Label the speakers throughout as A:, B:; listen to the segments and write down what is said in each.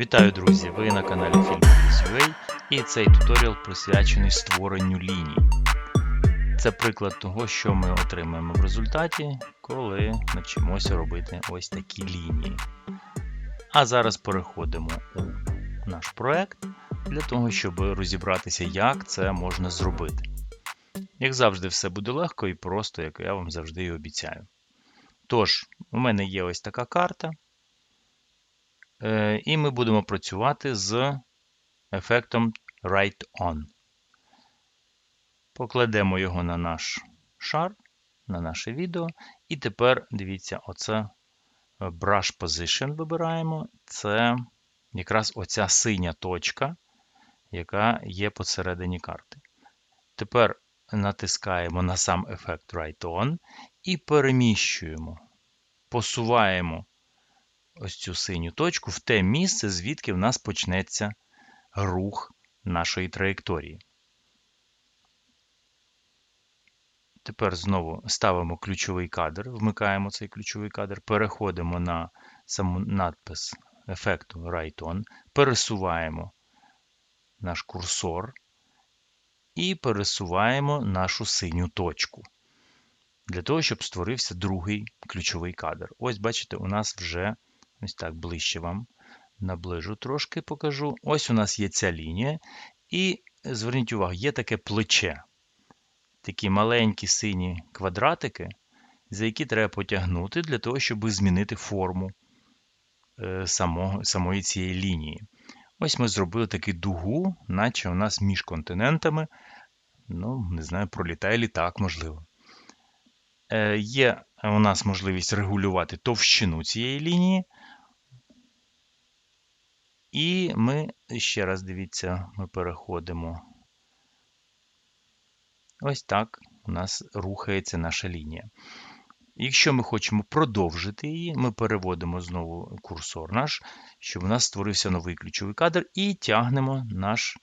A: Вітаю, друзі! Ви на каналі Film.ua і цей туторіал присвячений створенню ліній. Це приклад того, що ми отримаємо в результаті, коли навчимося робити ось такі лінії. А зараз переходимо у наш проект для того, щоб розібратися, як це можна зробити. Як завжди, все буде легко і просто, як я вам завжди і обіцяю. Тож, у мене є ось така карта. Е, І ми будемо працювати з ефектом Write On. Покладемо його на наш шар, на наше відео. І тепер дивіться, оце Brush Position вибираємо. Це якраз оця синя точка, яка є посередині карти. Тепер натискаємо на сам ефект Write On і переміщуємо, посуваємо ось цю синю точку в те місце, звідки в нас почнеться рух нашої траєкторії. Тепер знову ставимо ключовий кадр, вмикаємо цей ключовий кадр, переходимо на саму надпис ефекту Write On, пересуваємо наш курсор і пересуваємо нашу синю точку. Для того, щоб створився другий ключовий кадр. Ось, бачите, у нас вже ось так ближче вам наближу трошки покажу. Ось у нас є ця лінія. І зверніть увагу, є таке плече. Такі маленькі сині квадратики, за які треба потягнути для того, щоб змінити форму е, самого, самої цієї лінії. Ось ми зробили таку дугу, наче у нас між континентами, ну, не знаю, пролітає літак, можливо. Е, Є у нас можливість регулювати товщину цієї лінії. І ми ще раз дивіться, ми переходимо. Ось так у нас рухається наша лінія. Якщо ми хочемо продовжити її, ми переводимо знову курсор наш, щоб у нас створився новий ключовий кадр, і тягнемо наш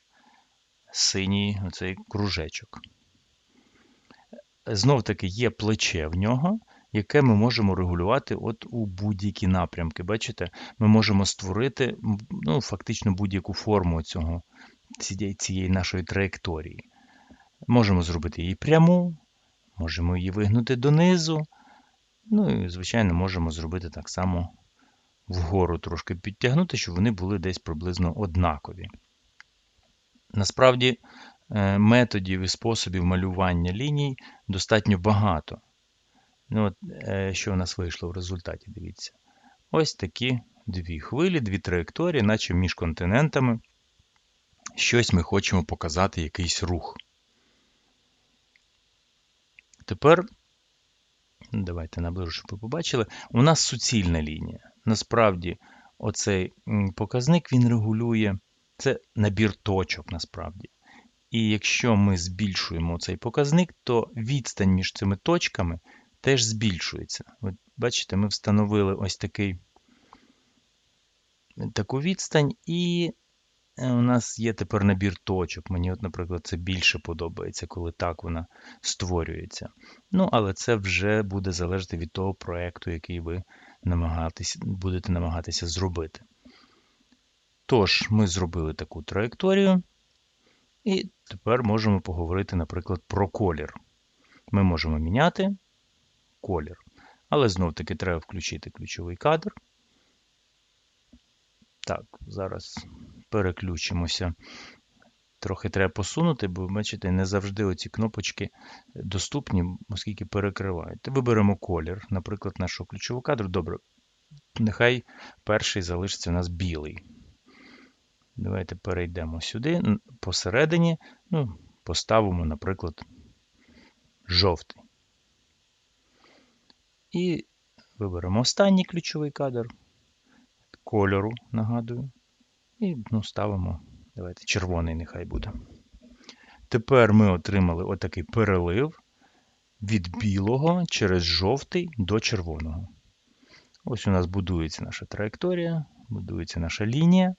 A: синій оцей кружечок. Знов таки є плече в нього, яке ми можемо регулювати от у будь-які напрямки. Бачите, ми можемо створити ну, фактично будь-яку форму цього, цієї, нашої траєкторії. Можемо зробити її пряму, можемо її вигнути донизу. Ну і, звичайно, можемо зробити так само вгору трошки підтягнути, щоб вони були десь приблизно однакові. Насправді, е, методів і способів малювання ліній достатньо багато. Ну, от, е, Що у нас вийшло в результаті, дивіться. Ось такі дві хвилі, дві траєкторії, наче між континентами. Щось ми хочемо показати, якийсь рух. Тепер, давайте наближу, щоб ви побачили, у нас суцільна лінія. Насправді, оцей показник він регулює, це набір точок, насправді. І якщо ми збільшуємо цей показник, то відстань між цими точками теж збільшується. От Бачите, ми встановили ось такий, таку відстань, і е, у нас є тепер набір точок. Мені, от, наприклад, це більше подобається, коли так вона створюється. Ну, але це вже буде залежати від того проєкту, який ви намагатись, будете намагатися зробити. Тож, ми зробили таку траєкторію. І тепер можемо поговорити, наприклад, про колір. Ми можемо міняти колір. Але знов-таки треба включити ключовий кадр. Так, зараз переключимося. Трохи треба посунути, бо, бачите, не завжди оці кнопочки доступні, оскільки перекривають. Виберемо колір, наприклад, нашого ключового кадру. Добре, нехай перший залишиться у нас білий. Давайте перейдемо сюди, посередині, ну, поставимо, наприклад, жовтий. І виберемо останній ключовий кадр, кольору, нагадую. І ну, ставимо, давайте, червоний нехай буде. Тепер ми отримали отакий перелив від білого через жовтий до червоного. Ось у нас будується наша траєкторія, будується наша лінія.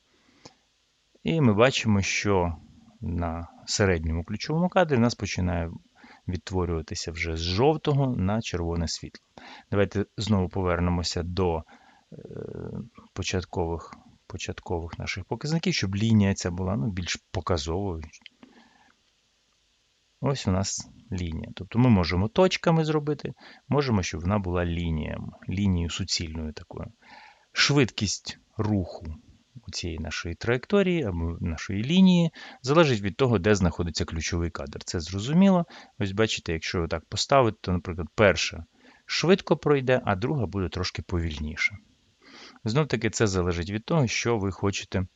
A: І ми бачимо, що на середньому ключовому кадрі у нас починає відтворюватися вже з жовтого на червоне світло. Давайте знову повернемося до е, початкових початкових наших показників, щоб лінія ця була ну, більш показовою. Ось у нас лінія. Тобто ми можемо точками зробити, можемо, щоб вона була лінією, лінією суцільною такою. Швидкість руху у цієї нашої траєкторії або нашої лінії залежить від того, де знаходиться ключовий кадр. Це зрозуміло. Ось бачите, якщо так поставити, то, наприклад, перша швидко пройде, а друга буде трошки повільніше. Знов таки, це залежить від того, що ви хочете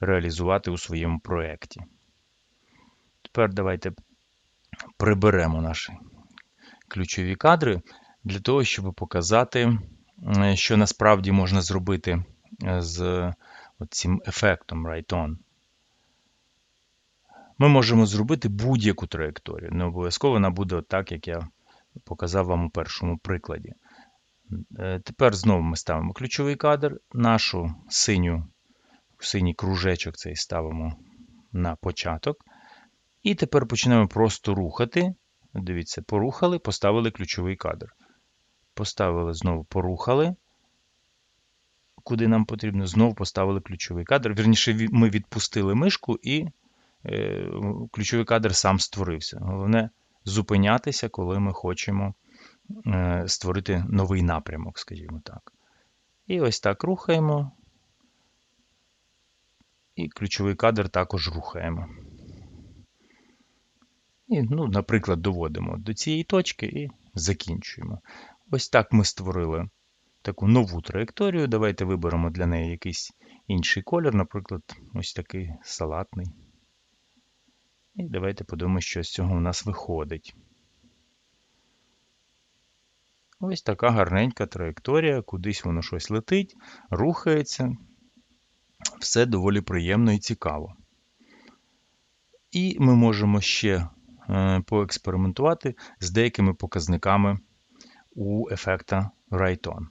A: реалізувати у своєму проєкті. Тепер давайте приберемо наші ключові кадри для того, щоб показати, що насправді можна зробити з цим ефектом Right-On. Ми можемо зробити будь-яку траєкторію. Не обов'язково вона буде так, як я показав вам у першому прикладі. Тепер знову ми ставимо ключовий кадр, нашу синю, синій кружечок цей ставимо на початок. І тепер почнемо просто рухати. Дивіться, порухали, поставили ключовий кадр. Поставили, знову порухали. Куди нам потрібно, знову поставили ключовий кадр. Вірніше, ми відпустили мишку і е, ключовий кадр сам створився. Головне зупинятися, коли ми хочемо е, створити новий напрямок, скажімо так. І ось так рухаємо. І ключовий кадр також рухаємо. І, ну, наприклад, доводимо до цієї точки і закінчуємо. Ось так ми створили таку нову траєкторію. Давайте виберемо для неї якийсь інший колір, наприклад, ось такий салатний. І давайте подивимося, що з цього у нас виходить. Ось така гарненька траєкторія, кудись воно щось летить, рухається. Все доволі приємно і цікаво. І ми можемо ще Е, поекспериментувати з деякими показниками у ефекта Right-On.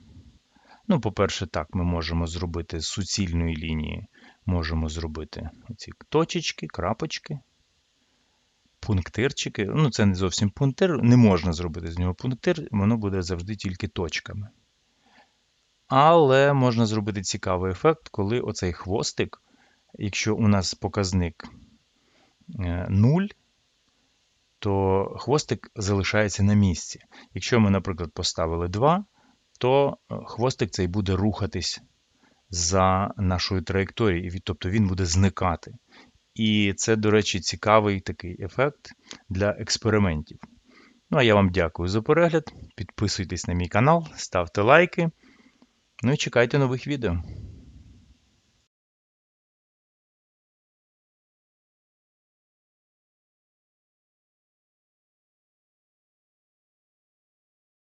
A: Ну, По-перше, так, ми можемо зробити з суцільної лінії, можемо зробити ці точечки, крапочки, пунктирчики. Ну, це не зовсім пунктир, не можна зробити з нього пунктир, воно буде завжди тільки точками. Але можна зробити цікавий ефект, коли оцей хвостик, якщо у нас показник 0, е, то хвостик залишається на місці. Якщо ми, наприклад, поставили 2, то е, хвостик цей буде рухатись за нашою траєкторією, тобто він буде зникати. І це, до речі, цікавий такий ефект для експериментів. Ну, а я вам дякую за перегляд. Підписуйтесь на мій канал, ставте лайки. Ну і чекайте нових відео.